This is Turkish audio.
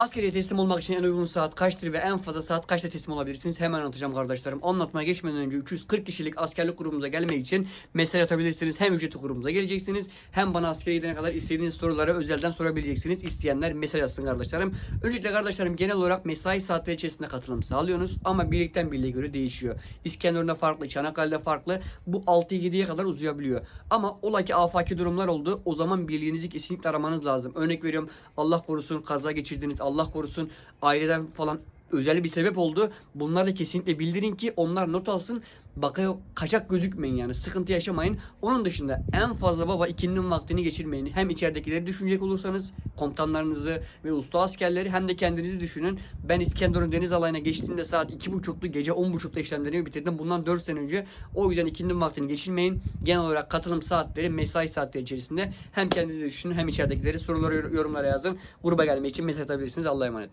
Askeriye teslim olmak için en uygun saat kaçtır ve en fazla saat kaçta teslim olabilirsiniz? Hemen anlatacağım kardeşlerim. Anlatmaya geçmeden önce 340 kişilik askerlik grubumuza gelmek için mesaj atabilirsiniz. Hem ücreti grubumuza geleceksiniz hem bana askere gidene kadar istediğiniz soruları özelden sorabileceksiniz. İsteyenler mesaj atsın kardeşlerim. Öncelikle kardeşlerim genel olarak mesai saatleri içerisinde katılım sağlıyorsunuz ama birlikten birliğe göre değişiyor. İskenderun'da farklı, Çanakkale'de farklı. Bu 6-7'ye kadar uzayabiliyor. Ama ola ki afaki durumlar oldu. O zaman birliğinizi kesinlikle aramanız lazım. Örnek veriyorum Allah korusun kaza geçirdiniz. Allah korusun aileden falan özel bir sebep oldu. Bunları da kesinlikle bildirin ki onlar not alsın. Bakıyor kaçak gözükmeyin yani sıkıntı yaşamayın. Onun dışında en fazla baba ikindinin vaktini geçirmeyin. Hem içeridekileri düşünecek olursanız komutanlarınızı ve usta askerleri hem de kendinizi düşünün. Ben İskenderun Deniz Alayı'na geçtiğimde saat 2.30'lu gece 10.30'da işlemlerimi bitirdim. Bundan 4 sene önce. O yüzden ikindinin vaktini geçirmeyin. Genel olarak katılım saatleri mesai saatleri içerisinde hem kendinizi düşünün hem içeridekileri soruları yorumlara yazın. Gruba gelmek için mesaj atabilirsiniz. Allah'a emanet.